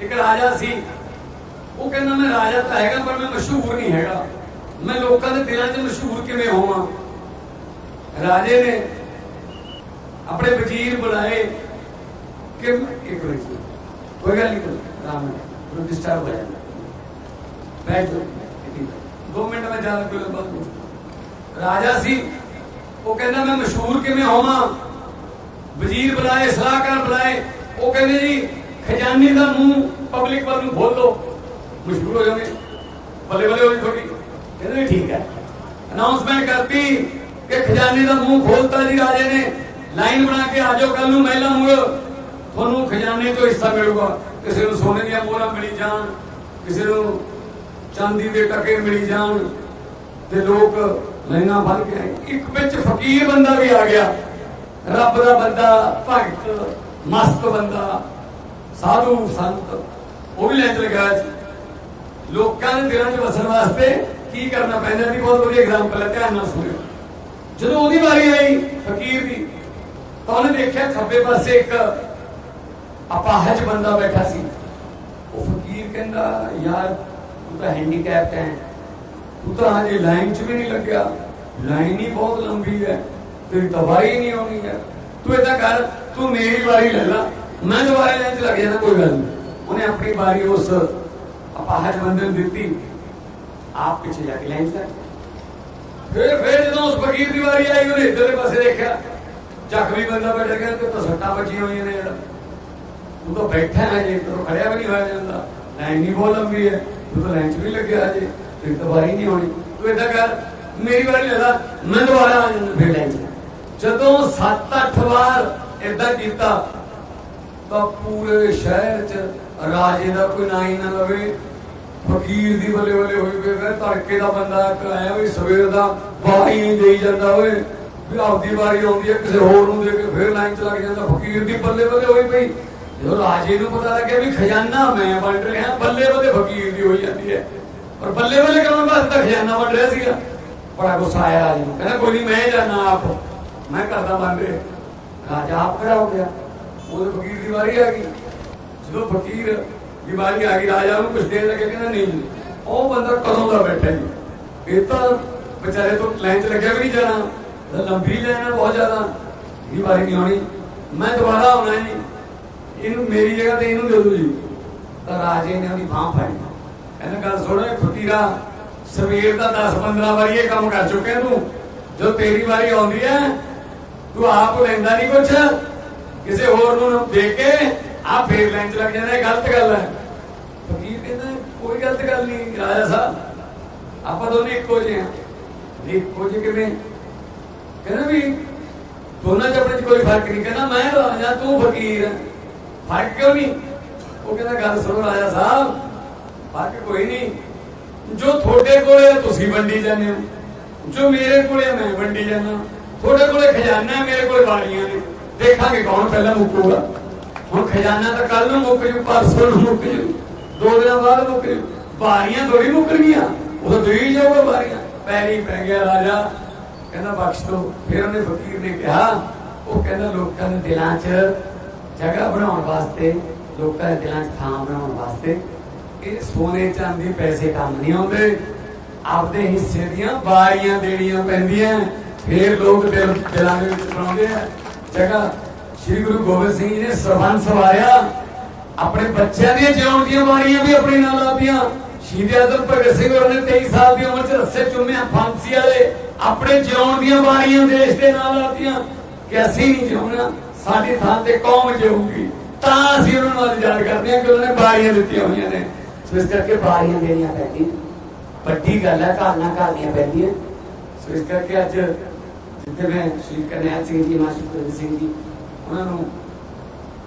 ਇੱਕ ਰਾਜਾ ਸੀ। ਉਹ ਕਹਿੰਦਾ, ਮੈਂ ਰਾਜਾ ਤਾਂ ਹੈਗਾ, ਪਰ ਮੈਂ ਮਸ਼ਹੂਰ ਨਹੀਂ ਹੈਗਾ। ਮੈਂ ਲੋਕਾਂ ਦੇ ਦਿਲਾਂ 'ਚ ਮਸ਼ਹੂਰ ਕਿਵੇਂ ਹੋਵਾਂ? ਰਾਜੇ ਨੇ ਆਪਣੇ ਵਜ਼ੀਰ ਬੁਲਾਏ ਕਿ ਇੱਕ ਮਿੰਟ ਕੋਈ ਗੱਲ ਨਹੀਂ, ਕੋਈ ਆਰਾਮ ਡਿਸਟਰਬ ਹੋ। ਬੈਠ ਜਾਓ। ਦੋ ਮਿੰਟ ਮੈਂ ਜ਼ਿਆਦਾ ਕੋਈ ਬਾਤ ਰਾਜਾ ਸੀ। ਉਹ ਕਹਿੰਦਾ, ਮੈਂ ਮਸ਼ਹੂਰ ਕਿਵੇਂ ਹੋਵਾਂ? ਵਜ਼ੀਰ ਬੁਲਾਏ, ਸਲਾਹਕਾਰ ਬੁਲਾਏ। ਉਹ ਕਹਿੰਦੇ, ਜੀ ਖਜ਼ਾਨੇ ਦਾ ਮੂੰਹ ਪਬਲਿਕ ਵੱਲ ਨੂੰ ਖੋਲ ਮਸ਼ਹੂਰ ਹੋ ਜਾਓਗੇ ਬੱਲੇ ਬੱਲੇ ਹੋ ਜੀ ਤੁਹਾਡੀ। ਕਹਿੰਦੇ ਵੀ ਠੀਕ ਹੈ। ਅਨਾਉਂਸਮੈਂਟ ਕਰਤੀ ਕਿ ਖਜ਼ਾਨੇ ਦਾ ਮੂੰਹ ਖੋਲਤਾ ਜੀ ਰਾਜੇ ਨੇ। ਲਾਈਨ ਬਣਾ ਕੇ ਆ ਕੱਲ ਨੂੰ ਮਹਿਲਾ ਮੁੜ। ਤੁਹਾਨੂੰ ਖਜ਼ਾਨੇ ਚੋਂ ਹਿੱਸਾ ਮਿਲੂਗਾ। ਕਿਸੇ ਨੂੰ ਸੋਨੇ ਦੀਆਂ ਮੋਹਰਾਂ ਮਿਲੀ ਜਾਣ, ਕਿਸੇ ਨੂੰ ਚਾਂਦੀ ਦੇ ਟਕੇ ਮਿਲੀ ਜਾਣ ਤੇ ਲੋਕ ਲਾਈਨਾਂ ਭਰ ਗਏ ਇੱਕ ਵਿੱਚ ਫਕੀਰ ਬੰਦਾ ਵੀ ਆ ਗਿਆ। ਰੱਬ ਦਾ ਬੰਦਾ, ਭਗਤ, ਮਸਤ ਬੰਦਾ। ਸਾਧੂ ਸੰਤ, ਉਹ ਵੀ ਲੈ ਚ ਲਗਾ ਲੋਕਾਂ ਦੇ ਦਿਲਾਂ 'ਚ ਵਸਣ ਵਾਸਤੇ ਕੀ ਕਰਨਾ ਪੈਂਦਾ ਦੀ ਬਹੁਤ ਵਧੀਆ ਐਗਜ਼ਾਮਪਲ ਹੈ, ਧਿਆਨ ਨਾਲ ਸੁਣਿਓ। ਜਦੋਂ ਉਹਦੀ ਵਾਰੀ ਆਈ ਫਕੀਰ ਦੀ, ਤਾਂ ਉਹਨੇ ਦੇਖਿਆ ਖੱਬੇ ਪਾਸੇ ਇੱਕ ਅਪਾਹਜ ਬੰਦਾ ਬੈਠਾ ਸੀ। ਉਹ ਫਕੀਰ ਕਹਿੰਦਾ, ਯਾਰ, ਤੂੰ ਤਾਂ ਹੈਂਡੀਕੈਪਟ ਹੈ ਤੂੰ ਤਾਂ ਹਜੇ ਲਾਈਨ 'ਚ ਵੀ ਨਹੀਂ ਲੱਗਿਆ। ਲਾਈਨ ਹੀ ਬਹੁਤ ਲੰਬੀ ਹੈ। ਤੇਰੀ ਤਾਂ ਨਹੀਂ ਆਉਣੀ ਹੈ। ਤੂੰ ਏਦਾਂ ਕਰ, ਤੂੰ ਮੇਰੀ ਵਾਰੀ ਲੈ ਲੈ। ਮੈਂ ਦੁਬਾਰਾ ਲਾਈਨ 'ਚ ਲੱਗ ਜਾਣਾ ਕੋਈ ਗੱਲ ਨਹੀਂ। ਉਹਨੇ ਆਪਣੀ ਵਾਰੀ ਉਸ ਅਪਾਹਜ ਬੰਦੇ ਨੂੰ ਦਿੱਤੀ। ਆਪ ਪਿੱਛੇ ਜਾ ਕੇ ਲਾਈਨ 'ਚ ਫਿਰ ਫਿਰ ਜਦੋਂ ਉਸ ਫਕੀਰ ਦੀ ਵਾਰੀ ਆਈ, ਉਹਨੇ ਇੱਧਰਲੇ ਪਾਸੇ ਦੇਖਿਆ। ਜ਼ਖਮੀ ਬੰਦਾ ਬੈਠਾ ਗਿਆ ਤੇ ਤਾਂ ਸੱਟਾਂ ਵੱਜੀਆਂ ਹੋਈਆਂ ਨੇ ਜਿਹੜਾ। ਤੂੰ ਤਾਂ ਬੈਠਾ ਹੈ ਜੇ ਤੂੰ ਖੜਿਆ ਵੀ ਨਹੀਂ ਹੋਇਆ ਜਾਂਦਾ ਲਾਈਨ ਨਹੀਂ ਬਹੁਤ ਲੰਬੀ ਹੈ। ਤੂੰ ਤਾਂ ਲਾਈਨ 'ਚ ਵੀ ਲੱਗਿਆ ਹਜੇ ਤੇ ਤਾਂ ਵਾਰੀ ਨਹੀਂ ਹੋਣੀ ਤੂੰ ਏਦਾਂ ਕਰ, ਮੇਰੀ ਵਾਰੀ ਲੈ ਮੈਂ ਦੁਬਾਰਾ ਆ ਜਾਂਦਾ, ਫਿਰ ਲਾਈਨ 'ਚ ਜਦੋਂ 7-8 ਵਾਰ ਏਦਾਂ ਕੀਤਾ ਤਾਂ ਪੂਰੇ ਸ਼ਹਿਰ 'ਚ ਰਾਜੇ ਦਾ ਕੋਈ ਨਾਂ ਹੀ ਨਾ ਲਵੇ। ਫਕੀਰ ਦੀ ਬੱਲੇ ਬੱਲੇ ਹੋਈ ਵੇ ਫਿਰ ਧੜਕੇ ਦਾ ਬੰਦਾ ਇੱਕ ਵੀ ਸਵੇਰ ਦਾ ਬਾਈ ਨਹੀਂ ਦੇਈ ਜਾਂਦਾ ਓਏ। ਵੀ ਆਪਦੀ ਵਾਰੀ ਆਉਂਦੀ ਹੈ, ਕਿਸੇ ਹੋਰ ਨੂੰ ਦੇ ਕੇ ਫਿਰ ਲਾਈਨ 'ਚ ਲੱਗ ਜਾਂਦਾ। ਫਕੀਰ ਦੀ ਬੱਲੇ ਬੱਲੇ ਹੋਈ ਪਈ। ਜਦੋਂ ਰਾਜੇ ਨੂੰ ਪਤਾ ਲੱਗਿਆ ਵੀ ਖਜ਼ਾਨਾ ਮੈਂ ਵੰਡ ਰਿਹਾ, ਬੱਲੇ ਬੱਲੇ ਫਕੀਰ ਦੀ ਹੋਈ ਜਾਂਦੀ ਹੈ। ਪਰ ਬੱਲੇ ਬੱਲੇ ਕਰਨ ਵਾਸਤੇ ਖਜ਼ਾਨਾ ਵੰਡ ਰਿਹਾ ਸੀਗਾ। ਬੜਾ ਗੁੱਸਾ ਆਇਆ ਰਾਜੇ ਨੂੰ। ਕਹਿੰਦਾ, ਕੋਈ ਨਹੀਂ ਮੈਂ ਜਾਣਾ ਆਪ। ਮੈਂ ਕਰਦਾ ਬੰਦ ਰਿਹਾ। ਰਾਜਾ ਆਪ ਖੜਾ ਹੋ ਗਿਆ। ਉਹਦੇ ਫਕੀਰ ਦੀ ਵਾਰੀ ਆ ਗਈ। ਜਦੋਂ ਫਕੀਰ ਦੀ ਵਾਰੀ ਆ ਗਈ, ਰਾਜਾ ਨੂੰ ਕੁਝ ਦੇਣ ਲੱਗੇ, ਕਹਿੰਦਾ ਨਹੀਂ ਉਹ ਬੰਦਾ ਕਦੋਂ ਦਾ ਬੈਠਾ ਜੀ? ਇਹ ਤਾਂ ਵਿਚਾਰੇ ਤੋਂ ਲਾਈਨ 'ਚ ਲੱਗਿਆ ਵੀ ਨਹੀਂ ਜਾਣਾ। ਲੰਬੀ ਲਾਈਨ ਬਹੁਤ ਜ਼ਿਆਦਾ। ਇਹ ਵਾਰੀ ਨਹੀਂ ਆਉਣੀ ਮੈਂ ਦੁਬਾਰਾ ਆਉਣਾ ਜੀ। ਇਹਨੂੰ ਮੇਰੀ ਜਗ੍ਹਾ ਤੇ ਇਹਨੂੰ ਦੇ ਦਿਓ ਜੀ। ਤਾਂ ਰਾਜੇ ਨੇ ਉਹਦੀ ਬਾਹ ਫੜੀ। ਕਹਿੰਦਾ, ਗੱਲ ਸੁਣ ਫਕੀਰਾ, ਸਵੇਰ ਦਾ 10 15 ਵਾਰੀ ਇਹ ਕੰਮ ਕਰ ਚੁੱਕਿਆ ਤੂੰ। ਜੋ ਤੇਰੀ ਵਾਰੀ ਆਉਂਦੀ ਹੈ, ਤੂੰ ਆਪ ਲੈਂਦਾ ਨਹੀਂ ਕੁਛ। ਕਿਸੇ ਹੋਰ ਨੂੰ ਦੇਖ ਕੇ ਆ ਫੇਰ ਲੈਣ ਚ ਲੱਗ ਜਾਂਦਾ ਇਹ ਗਲਤ ਗੱਲ ਹੈ। ਫਕੀਰ ਕਹਿੰਦਾ, ਕੋਈ ਗਲਤ ਗੱਲ ਨਹੀਂ, ਰਾਜਾ ਸਾਹਿਬ, ਆਪਾਂ ਦੋਨੇ ਇੱਕੋ ਜਿਹੇ ਹਾਂ। ਇੱਕੋ ਜਿਹੇ ਕਿਵੇਂ? ਕਹਿੰਦਾ ਵੀ ਦੋਨਾਂ ਚ ਆਪਣੇ ਚ ਕੋਈ ਫ਼ਰਕ ਨਹੀਂ। ਕਹਿੰਦਾ, ਮੈਂ ਰਾਜਾ, ਤੂੰ ਫਕੀਰ ਫ਼ਰਕ ਕਿਉਂ ਨਹੀਂ? ਉਹ ਕਹਿੰਦਾ, ਗੱਲ ਸੁਣੋ ਰਾਜਾ ਸਾਹਿਬ, ਫ਼ਰਕ ਕੋਈ ਨਹੀਂ। ਜੋ ਤੁਹਾਡੇ ਕੋਲੇ ਤੁਸੀਂ ਵੰਡੀ ਜਾਂਦੇ ਹੋ। ਜੋ ਮੇਰੇ ਕੋਲੇ ਮੈਂ ਵੰਡੀ ਜਾਂਦਾ। ਤੁਹਾਡੇ ਕੋਲੇ ਖਜ਼ਾਨਾ ਹੈ, ਮੇਰੇ ਕੋਲੇ ਵਾਰੀਆਂ ਨੇ। ਦੇਖਾਂਗੇ ਕੌਣ ਪਹਿਲਾਂ ਮੁੱਕੂਗਾ ਹੁਣ ਖਜ਼ਾਨਾ ਤਾਂ ਕੱਲ ਨੂੰ ਮੁੱਕ ਜੂ, ਪਰਸੋਂ ਨੂੰ ਮੁੱਕ ਜੂ, ਦੋ ਦਿਨਾਂ ਬਾਅਦ ਮੁੱਕ ਜੂ। ਵਾਰੀਆਂ ਥੋੜੀ ਮੁੱਕ ਗਈਆਂ ਉਹ ਤਾਂ ਦੇਈ ਜਾਊਗਾ ਵਾਰੀਆਂ। ਪੈਰੀ ਪੈ ਗਿਆ ਰਾਜਾ, ਕਹਿੰਦਾ ਬਖਸ਼ ਦੋ। ਫਿਰ ਉਹਨੇ ਫਕੀਰ ਨੇ ਕਿਹਾ, ਉਹ ਕਹਿੰਦਾ ਲੋਕਾਂ ਦੇ ਦਿਲਾਂ 'ਚ ਜਗ੍ਹਾ ਬਣਾਉਣ ਵਾਸਤੇ, ਲੋਕਾਂ ਦੇ ਦਿਲਾਂ 'ਚ ਥਾਂ ਬਣਾਉਣ ਵਾਸਤੇ ਇਹ ਸੋਨੇ ਚਾਂਦੀ ਪੈਸੇ ਕੰਮ ਨਹੀਂ ਆਉਂਦੇ। ਆਪਦੇ ਹਿੱਸੇ ਦੀਆਂ ਵਾਰੀਆਂ ਦੇਣੀਆਂ ਪੈਂਦੀਆਂ। ਫੇਰ ਲੋਕ ਦਿਲ ਦਿਲਾਂ ਦੇ ਵਿੱਚ ਬਣਾਉਂਦੇ ਆ। ਜਗ੍ਹਾ ਸ੍ਰੀ ਗੁਰੂ ਗੋਬਿੰਦ ਸਿੰਘ ਜੀ ਨੇ ਸਰਬੰਸ ਸਵਾਰਿਆ। ਆਪਣੇ ਬੱਚਿਆਂ ਦੀਆਂ ਜਿਉਣ ਦੀਆਂ ਵਾਰੀਆਂ ਵੀ ਆਪਣੇ ਨਾਲ ਲਾਤੀਆਂ। ਸ਼ਹੀਦ ਆਜ਼ਮ ਭਗਤ ਸਿੰਘ ਹੋਰਾਂ ਨੇ 23 ਸਾਲ ਦੀ ਉਮਰ 'ਚ ਰੱਸੇ ਚੁੰਮਿਆ ਫਾਂਸੀ ਵਾਲੇ ਆਪਣੇ ਜਿਉਣ ਦੀਆਂ ਵਾਰੀਆਂ ਦੇਸ਼ ਦੇ ਨਾਲ ਲਾਤੀਆਂ ਕਿ ਅਸੀਂ ਨਹੀਂ ਜਿਉਣਾ ਸਾਡੀ ਥਾਂ ਤੇ ਕੌਮ ਜਿਊਗੀ। ਤਾਂ ਅਸੀਂ ਉਹਨਾਂ ਨੂੰ ਅੱਜ ਯਾਦ ਕਰਦੇ ਹਾਂ ਕਿ ਉਹਨਾਂ ਨੇ ਬਾਰੀਆਂ ਦਿੱਤੀਆਂ ਹੋਈਆਂ ਨੇ। ਸੋ ਇਸ ਕਰਕੇ ਬਾਰੀਆਂ ਦੇਣੀਆਂ ਪੈਂਦੀਆਂ। ਵੱਡੀ ਗੱਲ ਹੈ, ਘਰ ਨਾਲ ਘਰਨੀਆਂ ਪੈਂਦੀਆਂ। ਸੋ ਇਸ ਕਰਕੇ ਅੱਜ ਜਿੱਥੇ ਮੈਂ ਸ਼੍ਰੀ ਕਰਨੈਲ ਸਿੰਘ ਜੀ ਮਾਸਟਰ ਸਿੰਘ ਜੀ ਉਹਨਾਂ ਨੂੰ